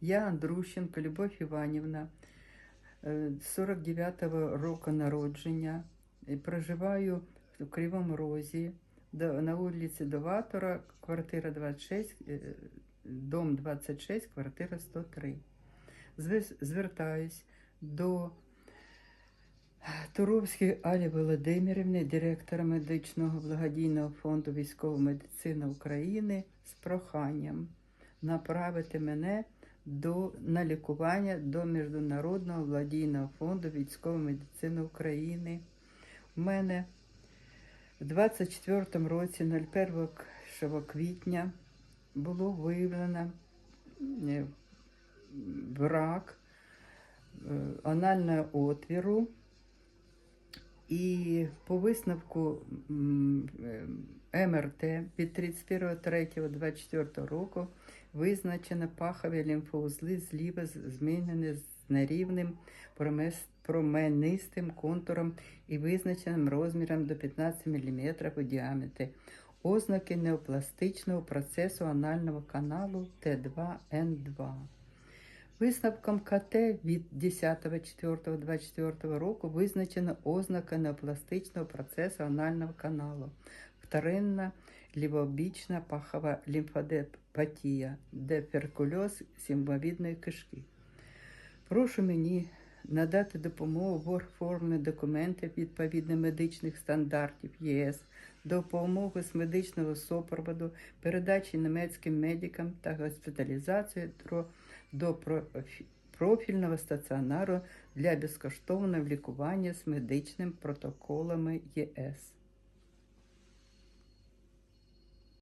Я Андрущенко Любов Іванівна, е, 49-го року народження. Проживаю в Кривому Розі, на вулиці Доватора, квартира 26, е, дом 26, квартира 103. Звертаюсь до Туровської Алі Володимирівни, директора медичного благодійного фонду військова медицина України, з проханням направити мене до, на лікування до Міжнародного благодійного фонду військової медицини України. У мене в 24 році, 01 квітня, було виявлено е, рак е, анального отвіру. І по висновку м, е, МРТ від 31.03.24 року визначено пахові лімфоузли зліва змінені з нерівним променистим контуром і визначеним розміром до 15 мм у діаметрі. Ознаки неопластичного процесу анального каналу Т2Н2. Висновком КТ від 10.04.24 року визначено ознака неопластичного процесу анального каналу. Вторинна лівобічна пахова лімфодепатія, деферкульоз симвовідної кишки. Прошу мені надати допомогу в формі документів відповідно медичних стандартів ЄС, допомогу з медичного супроводу, передачі німецьким медикам та госпіталізацію до профільного стаціонару для безкоштовного лікування з медичними протоколами ЄС.